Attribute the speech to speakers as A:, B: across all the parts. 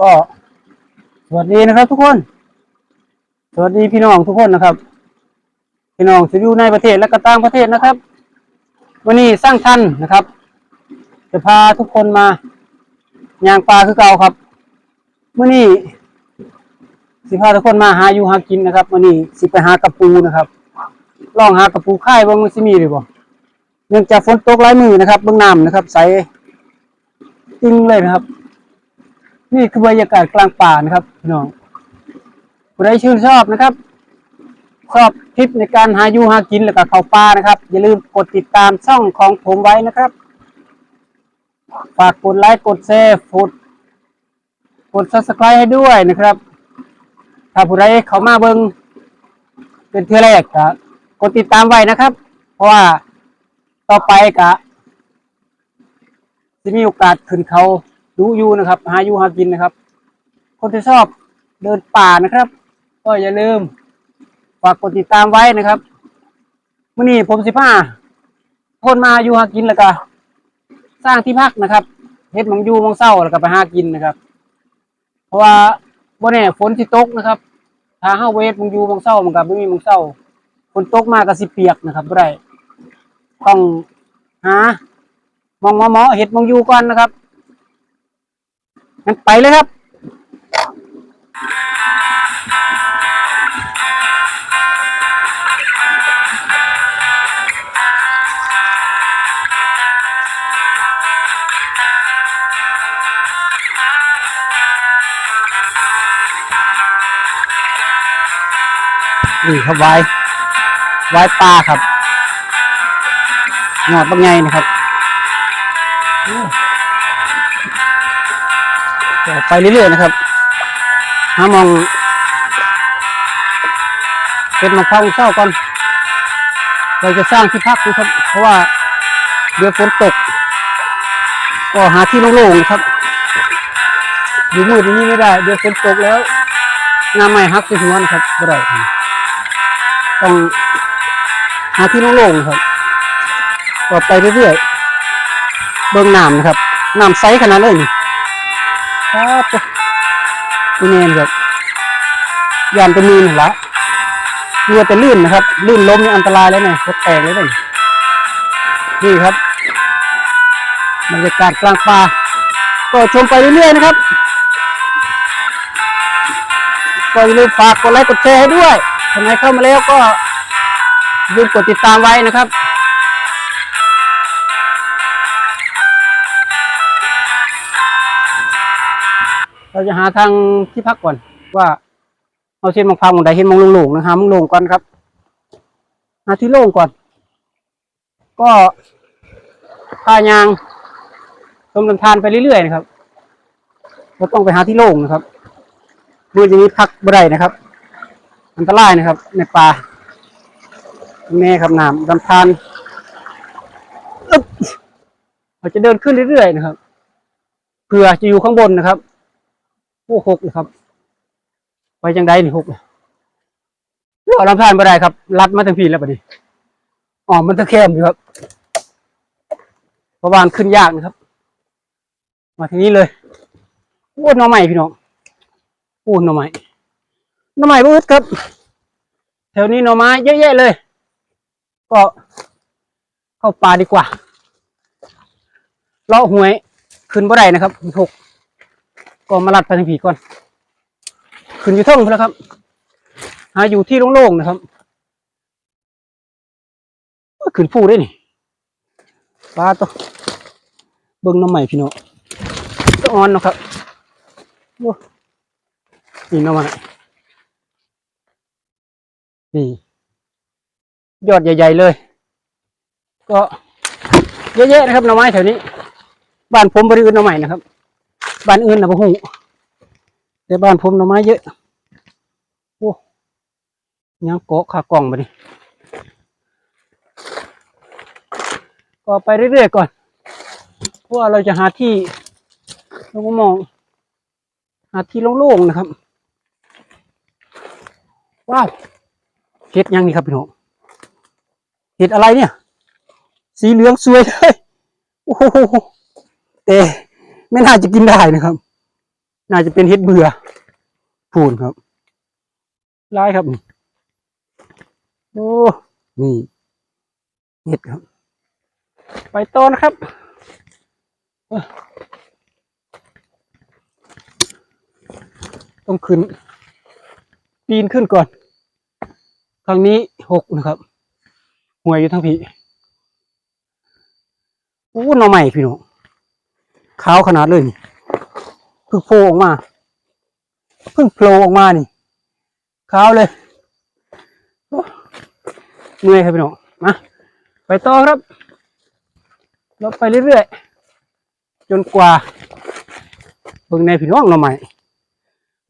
A: ก็สวัสดีนะครับ ทุกคน สวัสดีพี่น้องทุกคนนะครับ พี่น้องที่อยู่ในประเทศและก็ต่างประเทศนะครับ วันนี้สร้างทันนะครับ จะพาทุกคนมาย่างปลาคือเก่าครับวันนี้สิพาทุกคนมาหาอยู่หากินนะครับวันนี้สิไปหากระปูนะครับลองหากระปูค่ายบิ่งมันสิมีหรือบ่าเนื่องจากฝนตกหลายมือนะครับเบื้องน้ำนะครับ ใสจริงเลยนะครับ นี่คือบรรยากาศกลางป่านะครับพี่น้องผู้ใดชื่นชอบนะครับชอบคลิปในการหาอยู่หากินแล้วก็เขาป่านะครับ อย่าลืมกดติดตามช่องของผมไว้นะครับ ฝากกดไลค์กดแชร์กดกด subscribe ให้ด้วยนะครับ ถ้าผู้ใดเขามาเบิงเป็นเทือแรกก็กดติดตามไว้นะครับ เพราะว่าต่อไปก็จะมีโอกาสขึ้นเขา ดูอยู่นะครับ หาอยู่หากินนะครับ คนที่ชอบเดินป่านะครับ ก็อย่าลืมฝากกดติดตามไว้นะครับมื่อนี้ผมสิพาคนมาอยู่หากินแล้วก็ สร้างที่พักนะครับเฮ็ดมองยูมองเศร้าแล้วก็ไปหากินนะครับ เพราะว่าบ่แน่ฝนสิตกนะครับถ้าเฮาเวทมึงยูมึงเศร้ามันก็บ่มีมึงเศร้าฝนตกมากก็สิเปียกนะครับบ่ได้ต้องหามองหมอๆเฮ็ดมึงยูก่อนนะครับ งั้นไปเลยครับนี่ครับไว้ไว้ปลาครับหนอดบางไงนะครับ ไปเรื่อยๆนะครับหามองเป็นมะพร้าวเศร้าก่อน เราจะสร้างที่พักนะครับ เพราะว่าเดี๋ยวฝนตก ก็หาที่โล่งๆครับ อยู่มืดอย่างนี้ไม่ได้ เดี๋ยวฝนตกแล้วงาไม้หักใส่หัวนะครับไม่ได้ต้องหาที่โล่งๆครับก็ไปเรื่อยๆ เบิ่งน้ำนะครับน้ำใสขนาดเลยนี่ ครับกูเนนครับยานตัวมีนละเรือแต่ลื่นนะครับ ลื่นล้มนี่อันตรายแล้วเนี่ยรถแตกเลยเนี่ยนี่ครับบรรยากาศกลางป่าก็ชมไปเรื่อยๆนะครับก็อย่าลืมฝากกดไลค์กดแชร์ให้ด้วยทำไมเข้ามาแล้วก็ลืมกดติดตามไว้นะครับ เราจะหาทางที่พักก่อน ว่าเอาเส้นมองพังมองใดเห็นมองโล่งๆนะฮะมองโล่งก่อนครับ หาที่โล่งก่อน ก็พายางชมลำธารไปเรื่อยๆนะครับเราต้องไปหาที่โล่งนะครับมือจะมีพักบ่ได้นะครับ อันตรายนะครับ ในป่าแม่ครับน้ำลำธารเราจะเดินขึ้นเรื่อยๆนะครับเผื่อจะอยู่ข้างบนนะครับ โอ้หกนะครับ ไปจังไดนี่หกเราลำธารไม่ได้ครับลัดมาทั้งพีแล้วปะนี้อ๋อมันตะแคมอยู่ครับประวานขึ้นยากนะครับ มาทีนี้เลยโอ้หน่อใหม่พี่น้องโอ้หน่อใหม่หน่อใหม่บื้ครับ แถวนี้หน่อไม้เยอะแยะเลย ก็เข้าป่าดีกว่าเลาะหวยขึ้นบ่ได้นะครับหก ก็มาลัดไปทางผีก่อน ขึ้นอยู่เท่งพนแล้วครับ หาอยู่ที่โล่งๆนะครับขึ้นฟูได้นี่ปลาตัวเบิ้งน้ำใหม่พี่น้องตัวอ่อนนะครับโอ้นี่น้ำใหม่นี่ยอดใหญ่ ๆ เลย ก็เยอะแยะนะครับหน่อไม้แถวนี้ บ้านผมบริอื่นหน่อไม้นะครับ บ้านอื่นนะบ่ฮู้แต่บ้านผมหน่อไม้เยอะโอ้ยังเกาะขากล่องไปดิก็ไปเรื่อยๆก่อนเพราะเราจะหาที่เราก็มอง หาที่โล่งๆนะครับ ว้าวเห็ดยังนี่ครับพี่น้องเห็ดอะไรเนี่ย สีเหลืองสวยเลยโอ้โหแต่ ไม่น่าจะกินได้นะครับ น่าจะเป็นเห็ดเบื่อพูนครับลายครับโอ้นี่เห็ดครับ ไปต่อนครับต้องขึ้น ปีนขึ้นก่อนครั้งนี้หกนะครับห่วยอยู่ทั้งผีโอ้หน่อใหม่พี่น้อง ขาวขนาดเลยนี่เพิ่งโผล่ออกมา เพิ่งโผล่ออกมานี่ขาวเลยเหนื่อยครับพี่น้องมาไปต่อครับเราไปเรื่อยๆจนกว่าเบิ่งในพี่น้องหน่อใหม่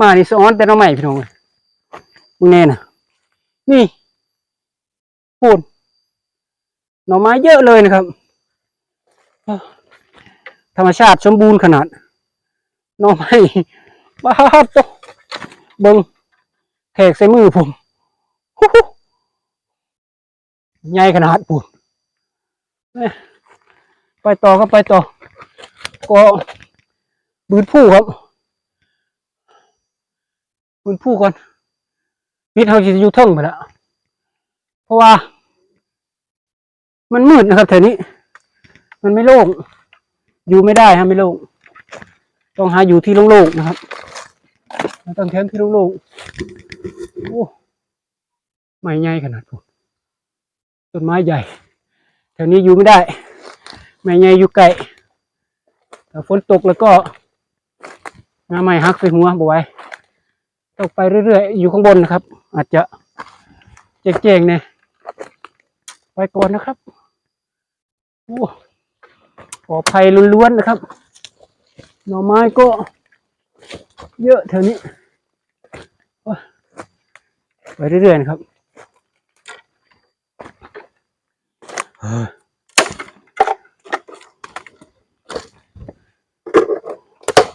A: มานี่สอนแต่หน่อใหม่พี่น้องเอ้ยมึงแน่น่ะ นี่พูดหน่อไม้เยอะเลยนะครับ ธรรมชาติสมบูรณ์ขนาดน่องไม้บ้าตกเบิงแขกใส่มือผมใหญ่ขนาดปุ่นไปต่อก็ไปต่อ ก็บืนผู้ครับบืนผู้ก่อนพิษเขาจะอยู่เทิงไปแล้วเพราะว่า มันมืดนะครับแถวนี้ มันไม่โล่ง อยู่ไม่ได้ฮะไม่โล่งต้องหาอยู่ที่โล่งๆนะครับต้องแคมป์ที่โล่งๆโอ้ไม้ใหญ่ขนาดผมต้นไม้ใหญ่แถวนี้อยู่ไม่ได้ ไม้ใหญ่อยู่ไกลแต่ฝนตกแล้วก็งาไม้หักใส่หัวบ่ไหว้ตกไปเรื่อยๆ อยู่ข้างบนนะครับ อาจจะเจ๊งๆเนี่ยไปก่อนนะครับโอ้ ปลอดภัยล้วนๆนะครับ หน่อไม้ก็เยอะแถวนี้ไปเรื่อยๆครับ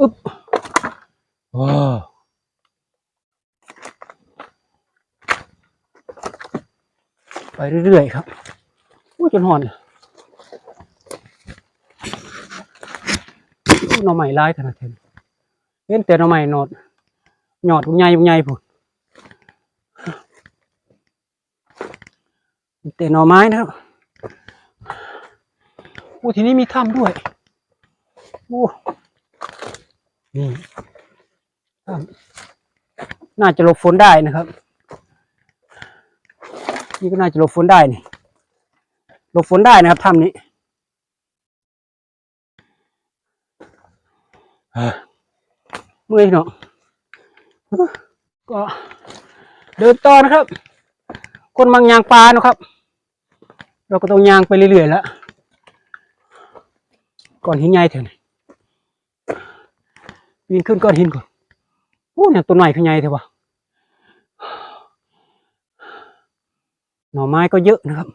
A: อึ๊บว้าวไปเรื่อยๆครับอู้จนหอนอู้ หน่อใหม่ร้ายขนาดเทนเห็นแต่หน่อใหม่หนอดหยอดบุญใหญ่บุญใหญ่พุ่นแต่หน่อไม้นะครับโอ้ทีนี้มีถ้ำด้วยโอ้นี่ถ้ำน่าจะหลบฝนได้นะครับ นี่ก็น่าจะหลบฝนได้นี่หลบฝนได้นะครับถ้ำนี้ เมื่อยเนาะก็เดินต่อนะครับ คนบางยางปลานะครับ เราก็ต้องยางไปเรื่อยๆแล้วก่อนหินใหญ่เถอะนี่ปีนขึ้นก้อนหินก่อนโอ้เนี่ยตัวใหญ่ขึ้นใหญ่เถอะวะหน่อไม้ก็เยอะนะครับ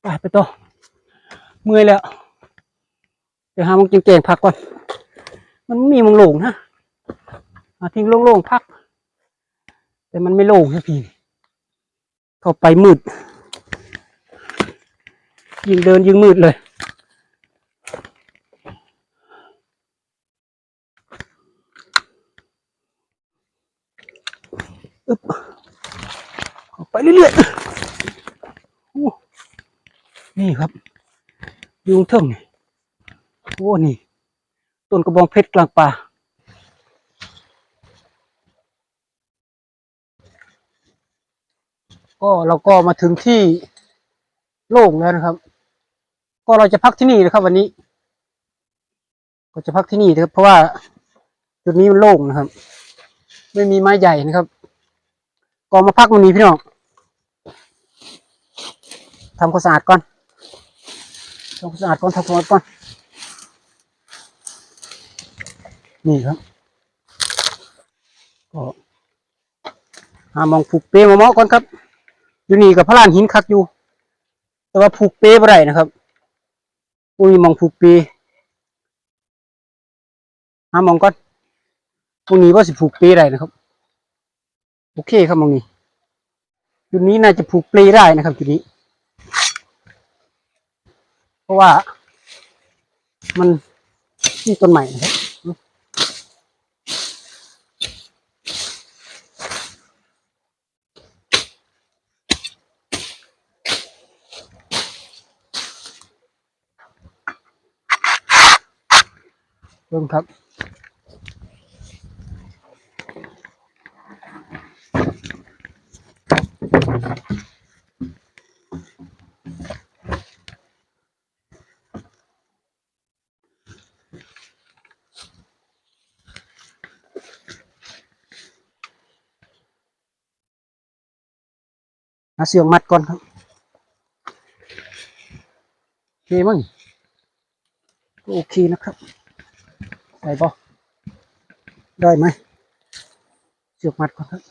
A: ไปไปต่อเมื่อยแล้ว เดี๋ยวหามึงเก่งๆพักก่อน มันมีมึงโล่งนะหาทิ้งโล่งๆพัก แต่มันไม่โล่งนะพี่เข้าไปมืด ยิงเดินยิงมืดเลยอึ๊บออกไปเรื่อยๆนี่ครับยุงเทิงนี่ โอ้นี่ ต้นกระบองเพชรกลางป่า ก็เราก็มาถึงที่โล่งแล้วนะครับ ก็เราจะพักที่นี่นะครับวันนี้ ก็จะพักที่นี่นะครับ เพราะว่าจุดนี้มันโล่งนะครับ ไม่มีไม้ใหญ่นะครับ ก็มาพักวันนี้พี่น้องทำความสะอาดก่อนทำความสะอาดก่อนทำความสะอาดก่อน นี่ครับก็หามองผูกเปมาเมาะก่อนครับอยู่นี่กับพระลานหินคักอยู่ แต่ว่าผูกเปบ่ได้นะครับอุ้ยมองผูกเปหามองก่อนพรุ่งนี้ว่าสิผูกเปได้นะครับ โอเคครับมองนี้จุดนี้น่าจะผูกเปลได้นะครับจุดนี้ เพราะว่ามันนี่ต้นใหม่นะครับ เริ่มครับหาเสียงมัดก่อนครับโอเคมั้งก็โอเคนะครับ ได้ปะได้ไหมเสียงมัดก่อนครับ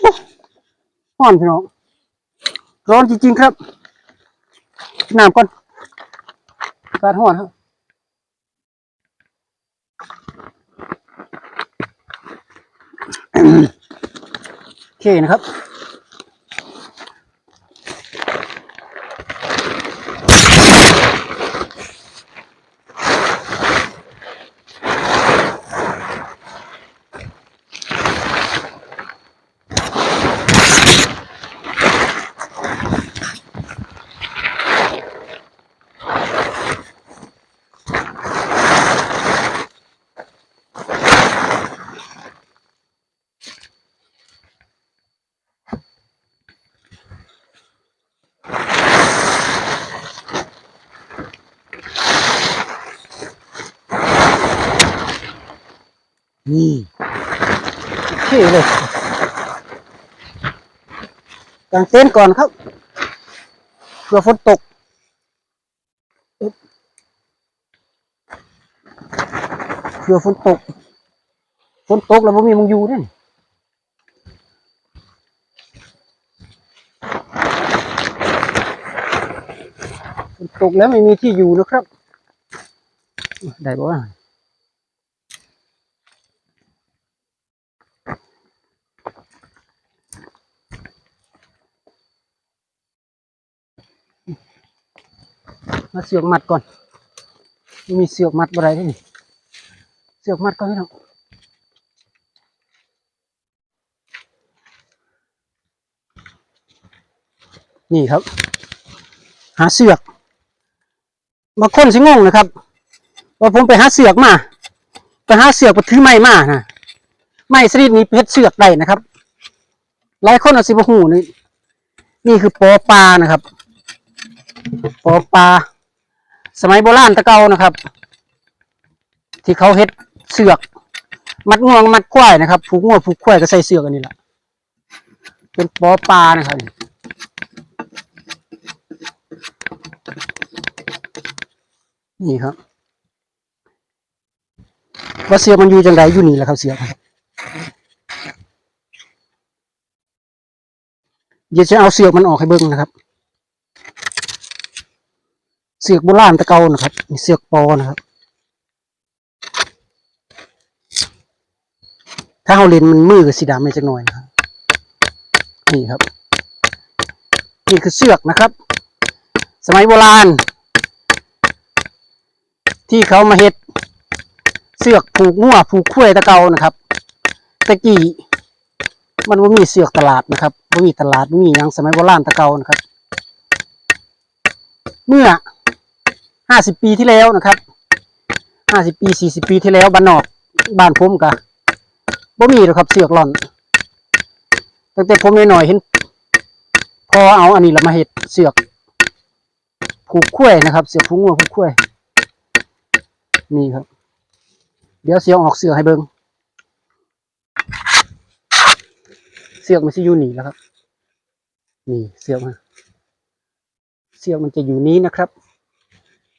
A: โอ้ร้อนพี่น้องร้อนจริงๆครับน้ำก่อนกาศร้อนครับโอเคนะครับ นี่โอ เลยกางเต็นท์ก่อนครับเพื่อฝนตกเพื่อฝนตกฝนตกแล้วผมมีมึงอยู่เนี่ยฝนตกแล้วไม่มีที่อยู่นะครับ ได้บ่ มาเสือกมัดก่อนม,มีเสือกมัดอะไรที่นี่เสือกมัดก่อนพี่น้องนี่ครับ หาเสือกบางคนสิงงนะครับ ว่าผมไปหาเสือกมาไปหาเสือกไปถือไม้มานะไม้ชนิดนี้เพชรเสือกได้นะครับหลายคนอาจสิบหูนี่นี่คือปอปลานะครับ ปอปลา สมัยโบราณตะเกานะครับ ที่เขาเฮ็ดเสือก มัดงวงมัดควายนะครับผูกงวงผูกควายก็ใส่เสือกอันนี้แหละเป็นปอปลานะครับนี่ครับว่าเสือกมันอยู่จังไรอยู่นี่แหละครับเสือกเดี๋ยวจะเอาเสือกมันออกให้เบิ่งนะครับ เสือกโบราณตะเกานะครับมีเสือกปอนะครับ ถ้าเราเล่นมันมือกับสีดำไม่จักหน่อยนะครับนี่ครับ นี่คือเสือกนะครับ สมัยโบราณ ที่เขามาเฮ็ดเสือกผูกงัวผูกคุ้ยตะเกานะครับตะกี้มันว่ามีเสือกตลาดนะครับว่ามีตลาดมีหยังสมัยโบราณตะเกานะครับ เมื่อ ห้าสิบปีที่แล้วนะครับห้าสิบปีสี่สิบปีที่แล้วบ้านนอกบ้านผมกะบ่มีหรอกครับเสือกหล่อนตั้งแต่ผมน้อยๆเห็นพอเอาอันนี้ละมาเห็ดเสือกผูกขั้วนะครับ เสือกผูกงัวผูกขั้วนี่ครับ เดี๋ยวเสียงออกเสือกให้เบิงเสือกมันจะอยู่นี่แล้วครับ นี่เสือกมาเสือกมันจะอยู่นี้นะครับ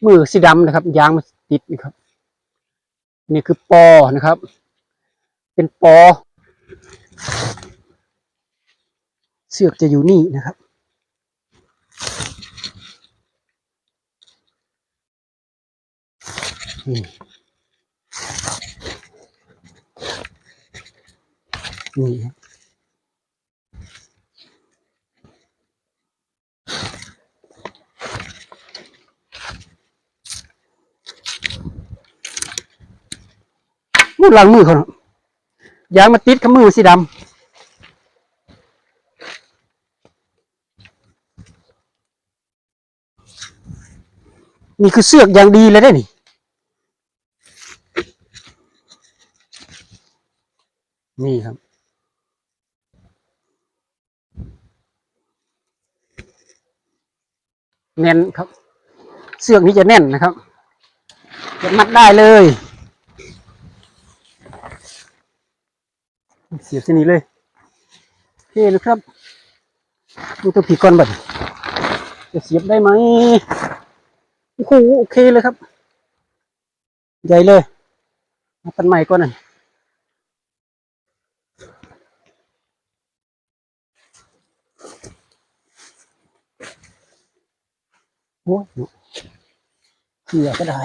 A: มือสีดำนะครับ ยางมันติดนี่ครับ นี่คือปอนะครับ เป็นปอ เสือกจะอยู่นี่นะครับ นี่นี่ มือหลังมือเขาเนายางมาติดกับมือสีดำนี่คือเสือกอย่างดีเลยได้นี่นี่ครับแน่นครับ เสือกนี้จะแน่นนะครับจะมัดได้เลย เสียบที่นี้เลยโอเคนะครับดูตัวผีก่อนบัดจะเสียบได้ไหมโอ้โหโอเคเลยครับ ใหญ่เลยมาตันใหม่ก่อนน่ะโอ้ยเสียก็ได้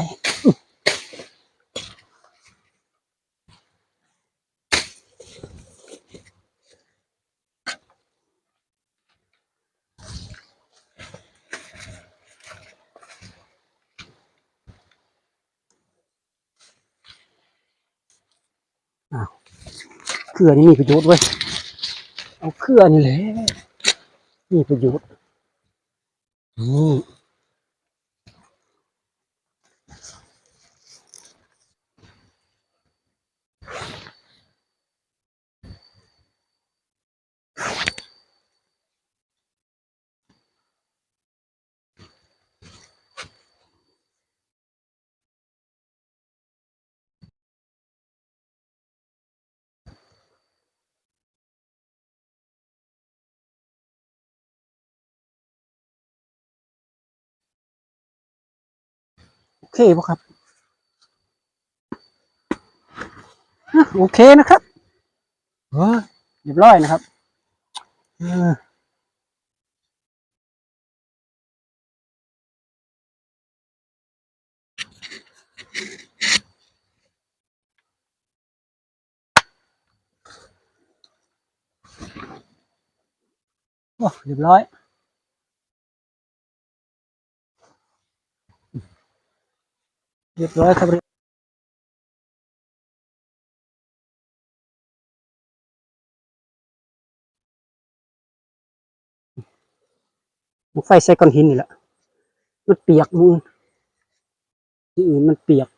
A: เครือนี่มีประโยชน์เว้ยเอาเครือนี่แหละมีประโยชน์นี่ โอเคปะครับอะโอเคนะครับเออเรียบร้อยนะครับเออโอ้เรียบร้อย เรียบร้อยครับไฟใส่ก้อนหินนี่แหละ มันเปียกมือที่อื่นมันเปียก